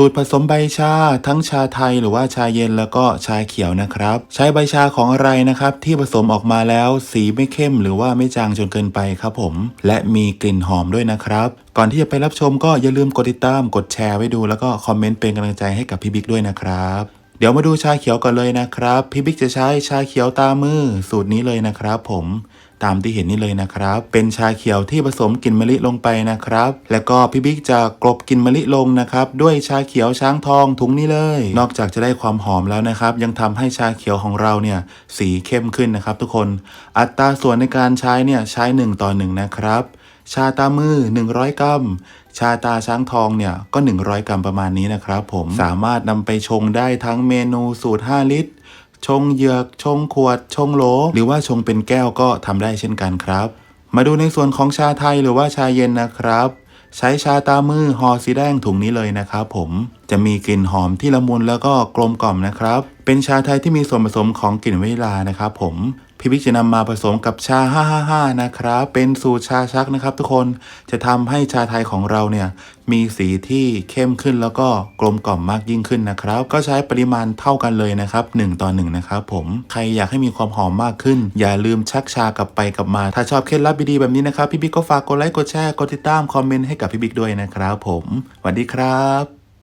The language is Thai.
สูตรผสมใบชาทั้งชาไทยหรือว่าชาเย็นแล้วก็ชาเขียวนะครับ ใช้ใบชาของอะไรนะครับ ที่ผสมออกมาแล้วสีไม่เข้ม หรือว่าไม่จางจนเกินไปครับผม และมีกลิ่นหอมด้วยนะครับก่อนที่จะไปรับชมก็อย่าลืมกดติดตาม กดแชร์ไว้ดูแล้วก็คอมเมนต์เป็นกำลังใจให้กับพี่บิ๊กด้วยนะครับ เดี๋ยวมาดูชาเขียวก่อนเลยนะครับ พี่บิ๊กจะใช้ชาเขียวตามือสูตรนี้เลยนะครับผมตามที่เห็นนี่เลยนะครับ เป็นชาเขียวที่ผสมกลิ่นมะลิลงไปนะครับ แล้วก็พี่บิ๊กจะกลบกลิ่นมะลิลงนะครับ ด้วยชาเขียวช้างทองถุงนี้เลย นอกจากจะได้ความหอมแล้วนะครับ ยังทำให้ชาเขียวของเราเนี่ยสีเข้มขึ้นนะครับ ทุกคน อัตราส่วนในการใช้เนี่ยใช้ 1 ต่อ 1 นะครับ ชาตามือ 100 กรัม ชาตาช้างทองเนี่ยก็ 100 กรัมประมาณนี้นะครับผมสามารถนำไปชงได้ทั้งเมนูสูตร 5 ลิตร ชงเหยือก ชงขวด ชงโหล หรือว่าชงเป็นแก้วก็ทำได้เช่นกันครับ มาดูในส่วนของชาไทยหรือว่าชาเย็นนะครับ ใช้ชาตามือห่อสีแดงถุงนี้เลยนะครับผม จะมีกลิ่นหอมที่ละมุนแล้วก็กลมกล่อมนะครับ เป็นชาไทยที่มีส่วนผสมของกลิ่นวานิลานะครับผมพี่บิ๊กจะนำมาผสมกับชา 555 นะครับ เป็นสูตรชาชักนะครับ ทุกคน จะทำให้ชาไทยของเราเนี่ย มีสีที่เข้มขึ้นแล้วก็กลมกล่อมมากยิ่งขึ้นนะครับ ก็ใช้ปริมาณเท่ากันเลยนะครับ 1 ต่อ 1 นะครับผม ใครอยากให้มีความหอมมากขึ้น อย่าลืมชักชากลับไปกลับมา ถ้าชอบเคล็ดลับดีๆแบบนี้นะครับ พี่บิ๊กก็ฝากกดไลค์ กดแชร์ กดติดตาม คอมเมนต์ให้กับพี่บิ๊กด้วยนะครับผม สวัสดีครับ